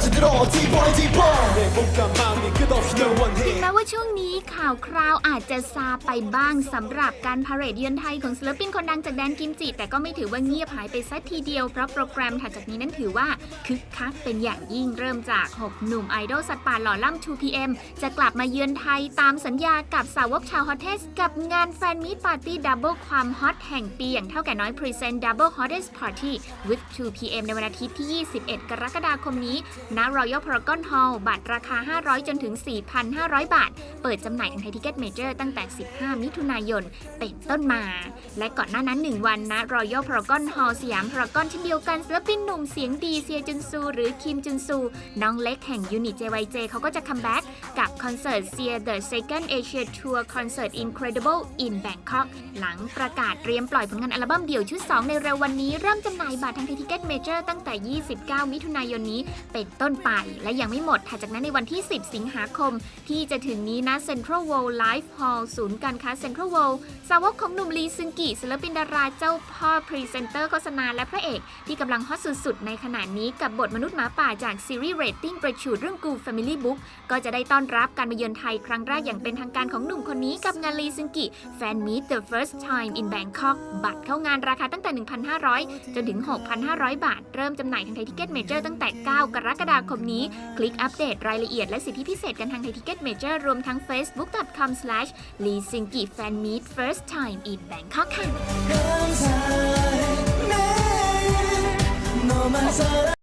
빠져들어 디버디 디버 내 몸과 마음이 끝없이 널 원해 나와 종이 ข่าวคราวอาจจะซาไปบ้างสำหรับการพาเหรดเยือนไทยของศิลปินคนดังจากแดนกิมจิ แต่ก็ไม่ถือว่าเงียบหายไปสักทีเดียว เพราะโปรแกรมถัดจากนี้นั้นถือว่าคึกคักเป็นอย่างยิ่งเริ่มจาก 6 หนุ่มไอดอลสัตว์ป่าหล่อล่ำ 2PM จะกลับมาเยือนไทยตามสัญญากับสาวกชาวฮอตเทส กับงานแฟนมีตปาร์ตี้ดับเบิลความฮอตแห่งปีอย่างเท่าแก่น้อย Present Double Hottest Party with 2PM ในวันอาทิตย์ที่ 21 กรกฎาคมนี้ณ Royal Paragon Hall บัตรราคา 500 จนถึง 4,500 บาท เปิดจำหน่ายทางไทยทิเก็ตเมเจอร์ตั้งแต่ 15 มิถุนายน เป็นต้นมา และก่อนหน้านั้น 1 วันนะ Royal Paragon Hall สยามพารากอนเช่นเดียวกันศิลปินหนุ่มเสียงดีเซียจุนซู หรือคิมจุนซู น้องเล็กแห่งยูนิต JYJ เขาก็จะคัมแบ็กกับคอนเสิร์ต Sear the Second Asia Tour Concert Incredible in Bangkok หลังประกาศเตรียมปล่อยผลงานอัลบั้มเดี่ยวชุด 2 ในเร็ววันนี้เริ่มจำหน่ายบัตรทางไทยทิเก็ตเมเจอร์ตั้งแต่ 29 มิถุนายนนี้เป็นต้นไป และยังไม่หมดถัดจากนั้นในวันที่ 10 สิงหาคม ที่จะถึงนี้นะ Central World Live Hall ศูนย์การค้า Central World สาวกของหนุ่มลีซึงกิศิลปินดาราเจ้าพ่อพรีเซนเตอร์โฆษณาและพระเอก ที่กำลังฮอตสุดๆ ในขณะนี้กับบทมนุษย์หมาป่าจากซีรีส์เรตติ้งประชูดเรื่องกู Family Book ก็จะได้ต้อนรับการมาเยือนไทยครั้งแรกอย่างเป็นทางการของหนุ่มคนนี้กับงานลีซึงกิแฟนมีต The First Time in Bangkok บัตรเข้างานราคาตั้งแต่ 1,500 จนถึง 6,500 บาท เริ่มจำหน่ายทางไทยทิเก็ตเมเจอร์ตั้งแต่ 9 กรกฎาคมนี้ คลิกอัปเดตรายละเอียดและสิทธิพิเศษกันทางไทยทิเก็ตเมเจอร์รวมทั้ง Facebook facebook.com/leasingifanmeetfirsttimeinbangkok ค่ะ